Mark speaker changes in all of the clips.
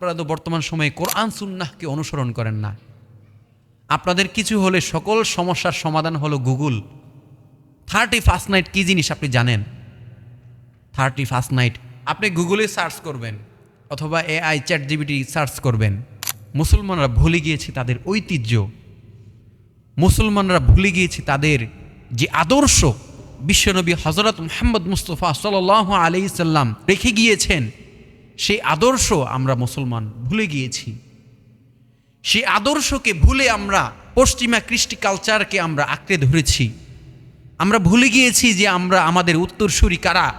Speaker 1: আপনারা তো বর্তমান সময়ে কোরআন, সুন্নাহকে অনুসরণ করেন না। আপনাদের কিছু হলে সকল সমস্যার সমাধান হলো গুগল। থার্টি ফার্স্ট নাইট কী জিনিস আপনি জানেন? থার্টি ফার্স্ট নাইট আপনি গুগলে সার্চ করবেন অথবা এআই চ্যাট জিবিটি সার্চ করবেন। মুসলমানরা ভুলে গিয়েছে তাদের ঐতিহ্য। মুসলমানরা ভুলে গিয়েছে তাদের যে আদর্শ বিশ্বনবী হজরত মোহাম্মদ মুস্তফা সাল আলি সাল্লাম রেখে গিয়েছেন। সেই আদর্শ আমরা মুসলমান ভুলে গিয়েছি। সেই আদর্শকে ভুলে আমরা পশ্চিমা কৃষ্টি কালচারকে আমরা আঁকড়ে ধরেছি। আমরা ভুলে গিয়েছি যে আমরা আমাদের উত্তরসূরি কারা?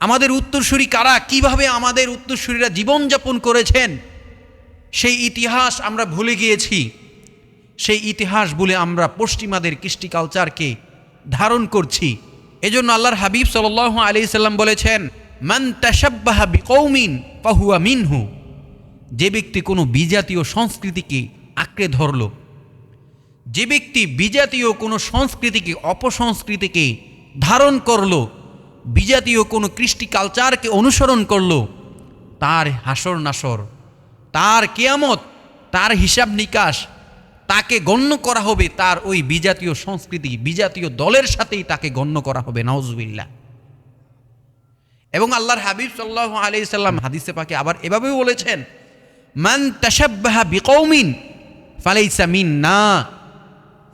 Speaker 1: আমাদের উত্তরসূরি কারা? কীভাবে আমাদের উত্তরসূরিরা জীবনযাপন করেছেন? সেই ইতিহাস আমরা ভুলে গিয়েছি। সেই ইতিহাস বলে আমরা পশ্চিমাদের কৃষ্টি কালচারকে ধারণ করছি। এজন্য আল্লাহর হাবিব সাল আলি সাল্লাম বলেছেন মান বিকৌমিন পাহুয়া মিনহু। যে ব্যক্তি কোনো বিজাতীয় সংস্কৃতিকে আঁকড়ে ধরল, যে ব্যক্তি বিজাতীয় কোনো সংস্কৃতিকে অপসংস্কৃতিকে ধারণ করল, বিজাতীয় কোনো কৃষ্টি কালচারকে অনুসরণ করল, তার হাসর নাসর, তার কেয়ামত, তার হিসাব নিকাশ, তাকে গণ্য করা হবে তার ওই বিজাতীয় সংস্কৃতি, বিজাতীয় দলের সাথেই তাকে গণ্য করা হবে নওজবিল্লা এবং আল্লাহর হাবিব সাল্লাহ আলি সাল্লাম হাদিসে পাকে আবার এভাবেও বলেছেন, মান তাসাব্বাহা বিকৌমিন ফালাইসা মিন না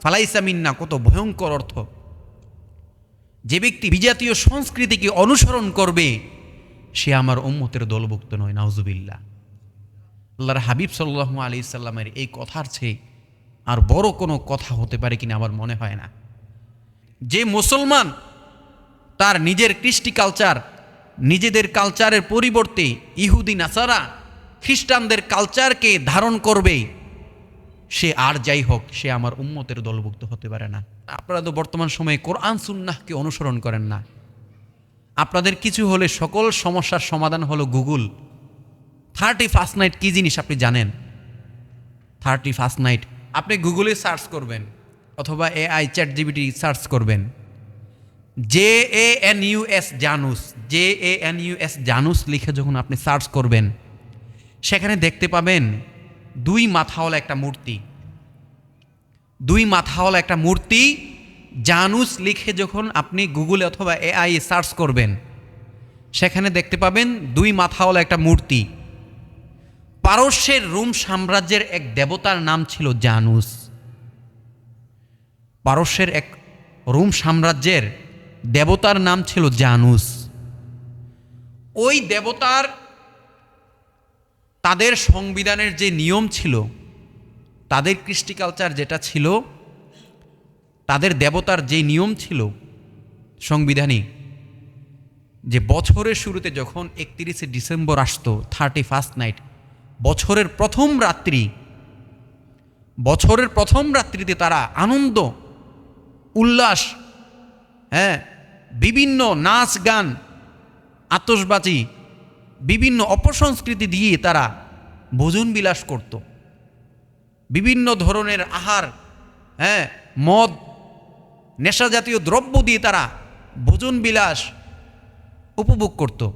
Speaker 1: ফালাইসা মিন না কত ভয়ঙ্কর অর্থ। যে ব্যক্তি বিজাতীয় সংস্কৃতিকে অনুসরণ করবে, সে আমার উম্মতের দলভুক্ত নয় নাউজুবিল্লা আল্লাহর হাবিব সাল্লাহ আলি সাল্লামের এই কথার চেয়ে আর বড় কোনো কথা হতে পারে কিনা আমার মনে হয় না। যে মুসলমান তার নিজের কৃষ্টি কালচার নিজেদের কালচারের পরিবর্তে ইহুদি নাসারা খ্রিস্টানদের কালচারকে ধারণ করবে। সে আর যাই হোক, সে আমার উম্মতের দলভুক্ত হতে পারে না। আপনারা তো বর্তমান সময়ে কোরআন সুন্নাহকে অনুসরণ করেন না। আপনাদের কিছু হলে সকল সমস্যার সমাধান হলো গুগল। থার্টি ফার্স্ট নাইট কী জিনিস আপনি জানেন? থার্টি ফার্স্ট নাইট আপনি গুগলে সার্চ করবেন অথবা এআই চ্যাট জিবিটি সার্চ করবেন। J A N U S Janus J A N U S Janus লিখে যখন আপনি সার্চ করবেন, সেখানে দেখতে পাবেন দুই মাথাওয়ালা একটা মূর্তি। দুই মাথাওয়ালা একটা মূর্তি জানুস লিখে যখন আপনি গুগলে অথবা এআই সার্চ করবেন, সেখানে দেখতে পাবেন দুই মাথাওয়ালা একটা মূর্তি। পারস্যের রোম সাম্রাজ্যের এক দেবতার নাম ছিল জানুস পারস্যের এক রোম সাম্রাজ্যের দেবতার নাম ছিল জানুস। ওই দেবতার তাদের সংবিধানের যে নিয়ম ছিল, তাদের কৃষ্টি কালচার যেটা ছিল, তাদের দেবতার যে নিয়ম ছিল সংবিধানে যে বছরের শুরুতে যখন একত্রিশে ডিসেম্বর আসতো থার্টি ফার্স্ট নাইট বছরের প্রথম রাত্রি, বছরের প্রথম রাত্রিতে তারা আনন্দ, উল্লাস হ্যাঁ বিভিন্ন নাচ গান আতসবাজি বিভিন্ন অপসংস্কৃতি দিয়ে তারা ভোজন বিলাস করত। বিভিন্ন ধরনের আহার হ্যাঁ মদ, নেশা জাতীয় দ্রব্য দিয়ে তারা ভোজন বিলাস উপভোগ করত।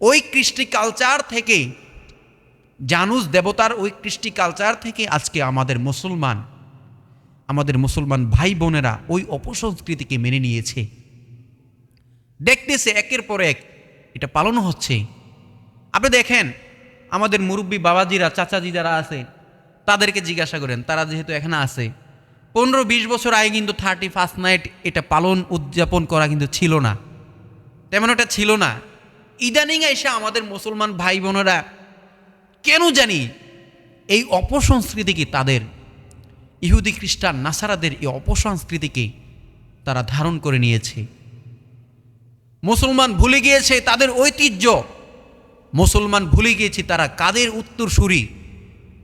Speaker 1: ওই কৃষ্টি কালচার থেকে জানুস দেবতার ওই কৃষ্টি কালচার থেকে আজকে আমাদের মুসলমান আমাদের মুসলমান ভাই বোনেরা ওই অপসংস্কৃতিকে মেনে নিয়েছে। দেখতেছে একের পর এক, এটা পালন হচ্ছে। আপনি দেখেন, আমাদের মুরব্বী বাবাজিরা, চাচাজি যারা আছে, তাদেরকে জিজ্ঞাসা করেন, তারা যেহেতু এখানে আছে পনেরো বিশ বছর আগে কিন্তু থার্টি ফার্স্ট নাইট এটা পালন উদযাপন করা কিন্তু ছিল না। তেমন এটা ছিল না। ইদানিং এসে আমাদের মুসলমান ভাই বোনেরা, কেন জানি এই অপসংস্কৃতিকে তাদের? ইহুদি খ্রিস্টান নাসারাদের এই অপসংস্কৃতিকে তারা ধারণ করে নিয়েছে। মুসলমান ভুলে গিয়েছে তাদের ঐতিহ্য। মুসলমান ভুলে গিয়েছে তারা কাদের উত্তরসূরি।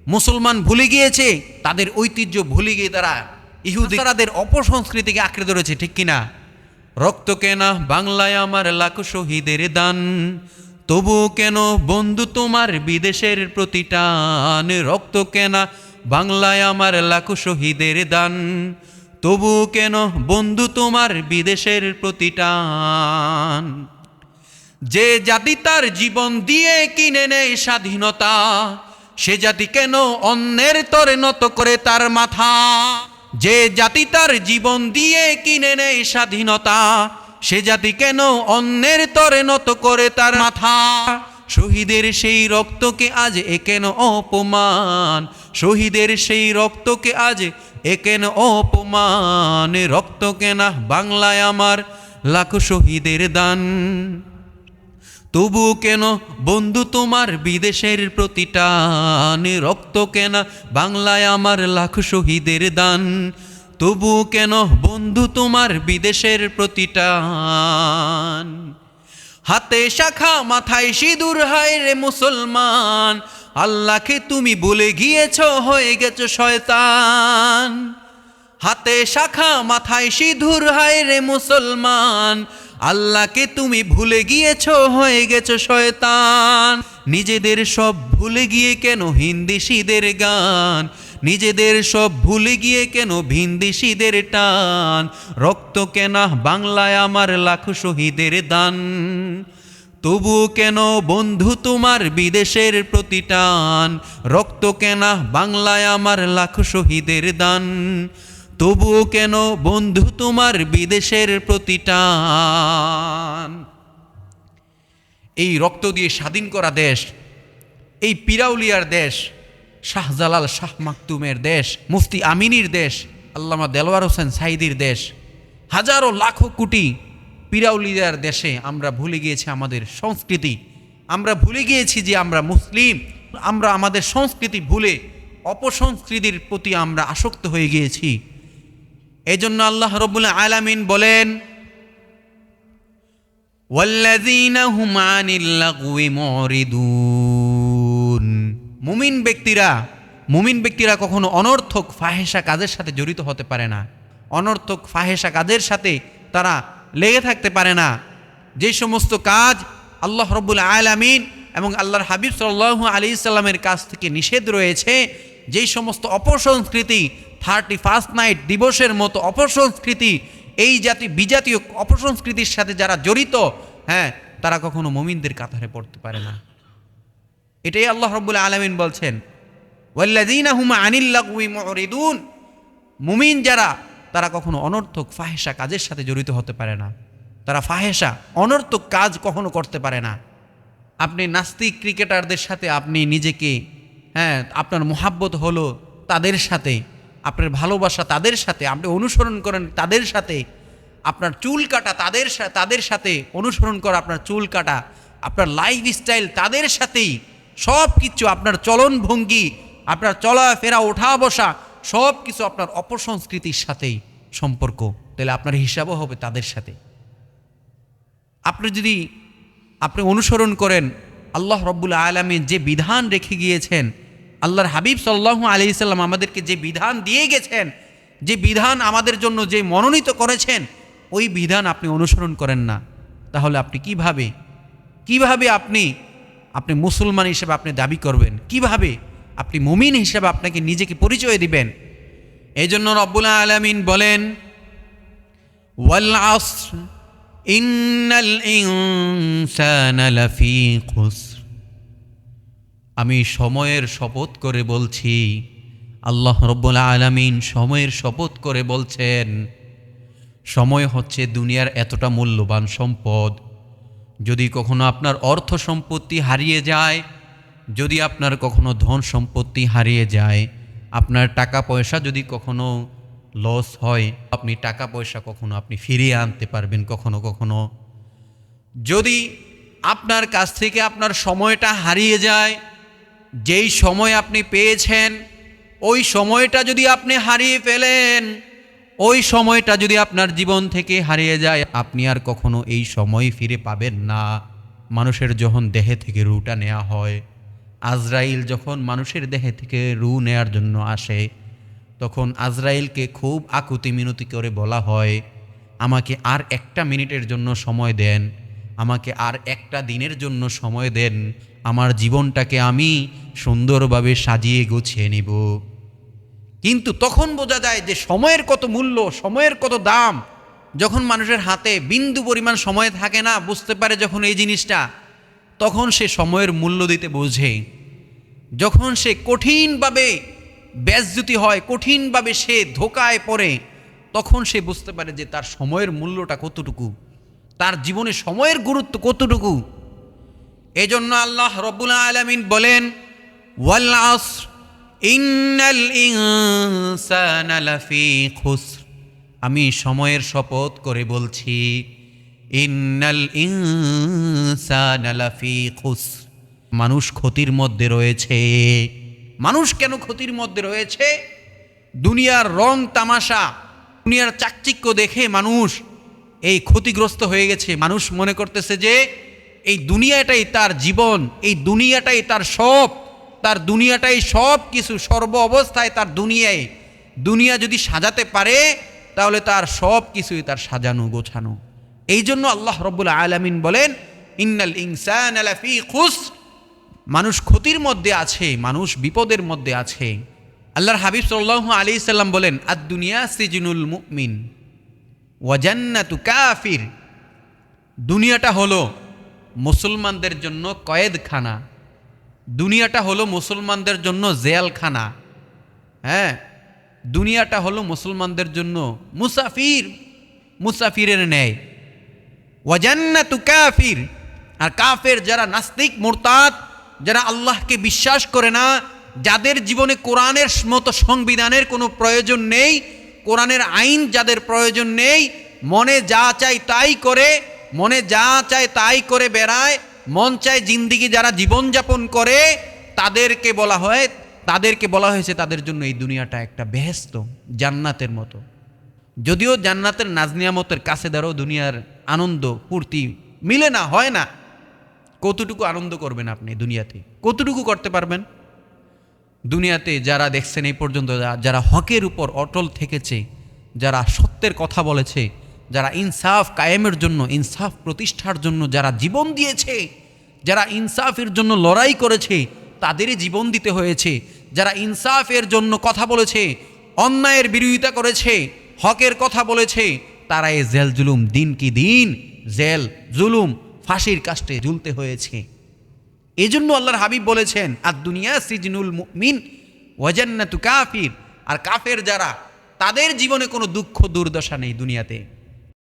Speaker 1: মুসলমান ভুলে গিয়েছে তাদের ঐতিহ্য ভুলে গিয়ে তারা ইহুদি তাদের অপসংস্কৃতিকে আঁকড়ে ধরেছে, ঠিক কিনা? রক্ত কেনা বাংলায় আমার লাখ শহীদের দান, তবু কেন বন্ধু তোমার বিদেশের প্রতিটান? রক্ত কেনা বাংলায় আমার লাখ শহীদের দান। তবু কেন বন্ধু তোমার বিদেশের প্রতিটান? যে জাতি তার জীবন দিয়ে কিনে নেয় স্বাধীনতা, সে জাতি কেন অন্যের তরে নত করে তার মাথা? যে জাতি তার জীবন দিয়ে কিনে নেয় স্বাধীনতা, সে জাতি কেন অন্যের তরে নত করে তার মাথা? শহীদের সেই রক্তকে আজ এ কেন অপমান? শহীদের সেই রক্তকে আজ এ কেন অপমান? রক্ত কেনা বাংলায় আমার লাখ শহীদের দান। তবু কেন বন্ধু তোমার বিদেশের প্রতিটান? রক্ত কেনা বাংলায় আমার লাখ শহীদের দান। তবু কেন বন্ধু তোমার বিদেশের প্রতিটান? হাতে শাখা, মাথায় সিঁদুর, হায় রে মুসলমান, আল্লাহকে তুমি বলে গিয়েছ, হয়ে গেছো শয়তান। হাতে শাখা, মাথায় সিঁদুর, হায় রে মুসলমান, আল্লাহকে তুমি ভুলে গিয়েছ, হয়ে গেছো শয়তান। নিজেদের সব ভুলে গিয়ে কেন হিন্দি হিন্দিসিদের গান? নিজেদের সব ভুলে গিয়ে কেন ভিন্দিসিদের টান? রক্ত কেনা বাংলায় আমার লাখ শহীদের দান। তবু কেন বন্ধু তোমার বিদেশের প্রতিটান রক্ত কেনা বাংলায় আমার লাখ শহীদের দান। তবু কেন বন্ধু তোমার বিদেশের প্রতিটান এই রক্ত দিয়ে স্বাধীন করা দেশ, এই পিরাউলিয়ার দেশ শাহজালাল শাহ মাকতুমের দেশ, মুফতি আমিনীর দেশ, আল্লামা দেলোয়ার হোসেন সাইদির দেশ। হাজারো লাখো কোটি পিরাউলিদার দেশে আমরা ভুলে গিয়েছি আমাদের সংস্কৃতি। আমরা ভুলে গিয়েছি যে আমরা মুসলিম, আমরা আমাদের সংস্কৃতি ভুলে অপসংস্কৃতির প্রতি আমরা আসক্ত হয়ে গিয়েছি। এই জন্য আল্লাহ রবুল্লা আলামিন বলেন, ওয়াল্লাযীনা হুম আনিল লাগওয়ি মুরিদুন। মুমিন ব্যক্তিরা মুমিন ব্যক্তিরা কখনো অনর্থক ফাহেসা কাজের সাথে জড়িত হতে পারে না? অনর্থক ফাহেসা কাজের সাথে তারা লেগে থাকতে পারে না? যে সমস্ত কাজ আল্লাহ রব্বুল আলামিন এবং আল্লাহর হাবিব সাল্লাহ আলি ইসলামের কাছ থেকে নিষেধ রয়েছে যেই সমস্ত অপসংস্কৃতি থার্টি ফার্স্ট নাইট দিবসের মতো অপসংস্কৃতি, এই জাতি বিজাতীয় অপসংস্কৃতির সাথে যারা জড়িত হ্যাঁ তারা কখনো মমিনদের কাতারে পড়তে পারে না। এটাই আল্লাহ রব্বুল আলমিন বলছেন, ওয়াল্লাযীনা হুম আনিল্লাগুই মুরিদুন মুমিন যারা, তারা কখনো অনর্থক ফাহেসা কাজের সাথে জড়িত হতে পারে না। তারা ফাহেসা অনর্থক কাজ কখনো করতে পারে না। আপনি নাস্তিক ক্রিকেটারদের সাথে আপনি নিজেকে হ্যাঁ আপনার মোহাব্বত হলো তাদের সাথে, আপনার ভালোবাসা তাদের সাথে, আপনি অনুসরণ করেন তাদের সাথে, আপনার চুল কাটা তাদের তাদের সাথে অনুসরণ করা, আপনার চুল কাটা, আপনার লাইফ স্টাইল তাদের সাথেই সব কিছু আপনার চলন ভঙ্গি আপনার চলাফেরা ওঠা বসা সব কিছু আপনার অপসংস্কৃতির সাথেই সম্পর্ক। তাহলে আপনার হিসাবও হবে তাদের সাথে। আপনি যদি, আপনি অনুসরণ করেন, আল্লাহ রব্বুল আলমীর যে বিধান রেখে গিয়েছেন, আল্লাহর হাবিব সাল্লাহ আলি সাল্লাম আমাদেরকে যে বিধান দিয়ে গেছেন, যে বিধান আমাদের জন্য যে মনোনীত করেছেন, ওই বিধান আপনি অনুসরণ করেন না। তাহলে আপনি কীভাবে কীভাবে আপনি আপনি মুসলমান হিসেবে আপনি দাবি করবেন। কীভাবে? আপনি মুমিন হিসেবে আপনাকে নিজেকে পরিচয় দিবেন। এই জন্য রব্বুল আলমিন বলেন আমি সময়ের শপথ করে বলছি, আল্লাহ রব্বুল আলমিন সময়ের শপথ করে বলছেন, সময় হচ্ছে দুনিয়ার এতটা মূল্যবান সম্পদ যদি কখনো আপনার অর্থ সম্পত্তি হারিয়ে যায়, যদি আপনার কখনো ধন সম্পত্তি হারিয়ে যায়, আপনার টাকা পয়সা যদি কখনো লস হয়, আপনি টাকা পয়সা কখনো আপনি ফিরিয়ে আনতে পারবেন কখনো কখনো। যদি আপনার কাছ থেকে আপনার সময়টা হারিয়ে যায়, যেই সময় আপনি পেয়েছেন, ওই সময়টা যদি আপনি হারিয়ে ফেলেন ওই সময়টা যদি আপনার জীবন থেকে হারিয়ে যায়, আপনি আর কখনো এই সময় ফিরে পাবেন না। মানুষের যখন দেহে থেকে রুটা নেওয়া হয়, আজরাইল যখন মানুষের দেহে থেকে রু নেয়ার জন্য আসে, তখন আজরাইলকে খুব আকুতি মিনতি করে বলা হয়, আমাকে আর একটা মিনিটের জন্য সময় দেন, আমাকে আর একটা দিনের জন্য সময় দেন, আমার জীবনটাকে আমি সুন্দরভাবে সাজিয়ে গুছিয়ে নিব। কিন্তু তখন বোঝা যায় যে সময়ের কত মূল্য, সময়ের কত দাম। যখন মানুষের হাতে বিন্দু পরিমাণ সময় থাকে না, বুঝতে পারে যখন এই জিনিসটা, তখন সে সময়ের মূল্য দিতে বোঝে। যখন সে কঠিনভাবে ব্যাসজ্যুতি হয়, কঠিনভাবে সে ধোকায় পড়ে, তখন সে বুঝতে পারে যে তার সময়ের মূল্যটা কতটুকু, তার জীবনে সময়ের গুরুত্ব কতটুকু। এজন্য আল্লাহ রব্বুল আলমিন বলেন, ওয়াল আসর লাফি আমি সময়ের শপথ করে বলছি মানুষ ক্ষতির মধ্যে রয়েছে। মানুষ কেন ক্ষতির মধ্যে রয়েছে? দুনিয়ার রং তামাশা, দুনিয়ার চাকচিক্য দেখে মানুষ এই ক্ষতিগ্রস্ত হয়ে গেছে। মানুষ মনে করতেছে যে, এই দুনিয়াটাই তার জীবন, এই দুনিয়াটাই তার সব তার দুনিয়াটাই সব কিছু, সর্ব অবস্থায় তার দুনিয়ায় দুনিয়া যদি সাজাতে পারে, তাহলে তার সব কিছুই তার সাজানো, গোছানো। এই জন্য আল্লাহ রব্বুল আলমিন বলেন, ইন্নাল ইনসান আলাফি মানুষ ক্ষতির মধ্যে আছে, মানুষ বিপদের মধ্যে আছে। আল্লাহর হাবিব সাল্লাহ আলী সাল্লাম বলেন আদ দুনিয়া সিজনুল মুমিন ওয়াজান্নাতু কাফির। দুনিয়াটা হলো মুসলমানদের জন্য কয়েদখানা। দুনিয়াটা হলো মুসলমানদের জন্য জেলখানা। হ্যাঁ? দুনিয়াটা হলো মুসলমানদের জন্য মুসাফির, মুসাফিরের ন্যায়। ওয়াজান্নাতু কাফির। আর কাফের যারা নাস্তিক, মোরতাদ, যারা আল্লাহকে বিশ্বাস করে না, যাদের জীবনে কোরআনের মতো সংবিধানের কোনো প্রয়োজন নেই, কোরআনের আইন যাদের প্রয়োজন নেই, মনে যা চায় তাই করে, মনে যা চায় তাই করে বেড়ায় মন চায় জিন্দিগি যারা জীবনযাপন করে, তাদেরকে বলা হয়, তাদেরকে বলা হয়েছে তাদের জন্য এই দুনিয়াটা একটা বেহেস্ত জান্নাতের মতো। যদিও জান্নাতের নাজনিয়ামতের কাছে দাঁড়াও দুনিয়ার আনন্দ, ফুর্তি মিলে না, হয় না। কতটুকু আনন্দ করবেন আপনি দুনিয়াতে? কতটুকু করতে পারবেন? দুনিয়াতে যারা দেখছেন এই পর্যন্ত, যারা হকের উপর অটল থেকেছে, যারা সত্যের কথা বলেছে যারা ইনসাফ কায়েমের জন্য, ইনসাফ প্রতিষ্ঠার জন্য যারা জীবন দিয়েছে, যারা ইনসাফের জন্য লড়াই করেছে, তাদেরই জীবন দিতে হয়েছে। যারা ইনসাফের জন্য কথা বলেছে, অন্যায়ের বিরোধিতা করেছে, হকের কথা বলেছে, তারা এই জেল জুলুম দিন কি দিন, জেল জুলুম ফাঁসির কাষ্টে ঝুলতে হয়েছে। এই জন্য আল্লাহর হাবিব বলেছেন আর দুনিয়া সিজনুল মুমিন ওয়াজান্নাতু কাফির। আর কাফের যারা, তাদের জীবনে কোনো দুঃখ দুর্দশা নেই দুনিয়াতে।